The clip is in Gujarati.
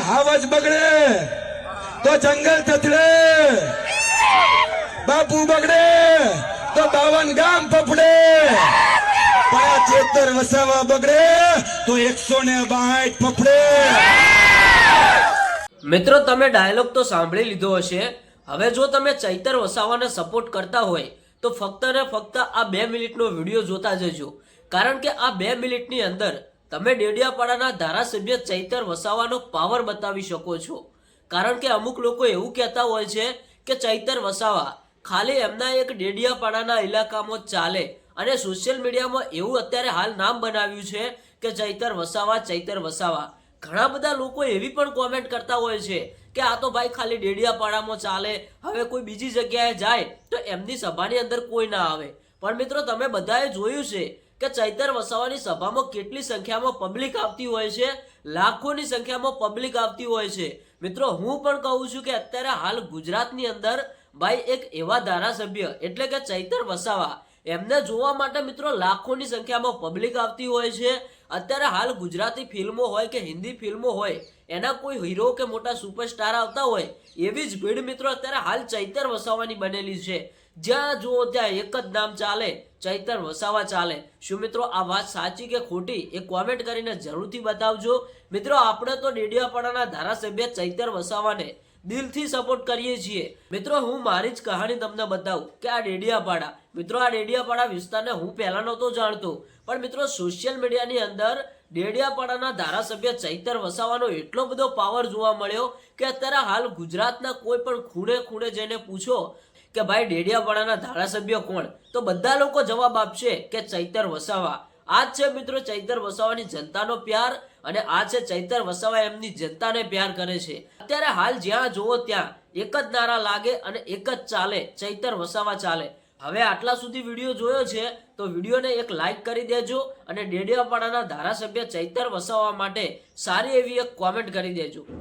હાવજ બગડે. તો જંગલ થથડે. બાપુ બગડે. તો બાવન ગામ ફફડે. પણ વસાવા બગડે, તો એકસો ને બાઠ ફફડે. મિત્રો, તમે ડાયલોગ તો સાંભળી લીધો હશે. હવે જો તમે ચૈતર વસાવાને સપોર્ટ કરતા હોય, તો ફક્ત ને ફક્ત આ બે મિનિટનો વીડિયો જોતા જજો. કારણ કે આ બે મિનિટની અંદર તમે ડેડિયાપાડાના ધારાસભ્ય ચૈતર વસાવાનો પાવર બતાવી શકો છો. કારણ કે અમુક લોકો એવું કહેતા હોય છે કે ચૈતર વસાવા ખાલી એમના એક ડેડિયાપાડાના ઇલાકામાં ચાલે અને સોશિયલ મીડિયામાં એવું અત્યારે હાલ નામ બનાવ્યું છે કે ચૈતર વસાવા ચૈતર વસાવા. ઘણા બધા લોકો એવી પણ કોમેન્ટ કરતા હોય છે કે આ તો ભાઈ ખાલી ડેડિયાપાડામાં ચાલે, હવે કોઈ બીજી જગ્યાએ જાય તો એમની સભાની અંદર કોઈ ના આવે. પણ મિત્રો તમે બધાએ જોયું છે કે ચૈતર વસાવાની સભામાં કેટલી સંખ્યામાં પબ્લિક આવતી હોય છે? લાખોની સંખ્યામાં પબ્લિક આવતી હોય છે. મિત્રો, હું પણ કહું છું કે અત્યારે હાલ ગુજરાતની અંદર ભાઈ એક એવા ધારાસભ્ય એટલે કે ચૈતર વસાવા, એમને જોવા માટે મિત્રો લાખોની સંખ્યામાં પબ્લિક આવતી હોય છે. અત્યારે હાલ ગુજરાતી ફિલ્મો હોય કે હિન્દી ફિલ્મો હોય, એના કોઈ હીરો કે મોટા સુપરસ્ટાર આવતા હોય, એવી જ ભીડ મિત્રો અત્યારે હાલ ચૈતર વસાવાની બનેલી છે. જ્યાં જુઓ ત્યાં એક જ નામ ચાલે, ચૈતર વસાવા ચાલે. શું મિત્રો આ વાત સાચી કે ખોટી? એ કોમેન્ટ કરીને જરૂરથી બતાવજો. મિત્રો, આપણે તો ડેડિયાપાડાના ધારાસભ્ય ચૈતર વસાવાને દિલથી સપોર્ટ કરીએ છીએ. મિત્રો, હું મારી જ કહાની તમને બતાવું કે આ ડેડિયાપાડા, મિત્રો, આ ડેડિયાપાડા વિસ્તારને હું પહેલાં નહોતો જાણતો. પણ મિત્રો સોશિયલ મીડિયાની અંદર ડેડિયાપાડાના ધારાસભ્ય ચૈતર વસાવાનો એટલો બધો પાવર જોવા મળ્યો કે અત્યારે હાલ ગુજરાતના કોઈ પણ ખૂણે ખૂણે જઈને પૂછો કે ભાઈ ડેડિયાપાડાના ધારાસભ્ય કોણ? તો બધા લોકો જવાબ આપશે કે ચૈતર વસાવા. આ છે મિત્રો, ચૈતર વસાવાની જનતાનો પ્યાર અને આ છે ચૈતર વસાવા એમની જનતાને પ્યાર કરે છે. અત્યારે હાલ જ્યાં જુઓ ત્યાં એક જ નારા લાગે અને એક જ ચાલે, ચૈતર વસાવા ચાલે. હવે આટલા સુધી વીડિયો જોયો છે તો વિડીયોને એક લાઈક કરી દેજો અને ડેડિયાપાડાના ધારાસભ્ય ચૈતર વસાવા માટે સારી એવી એક કોમેન્ટ કરી દેજો.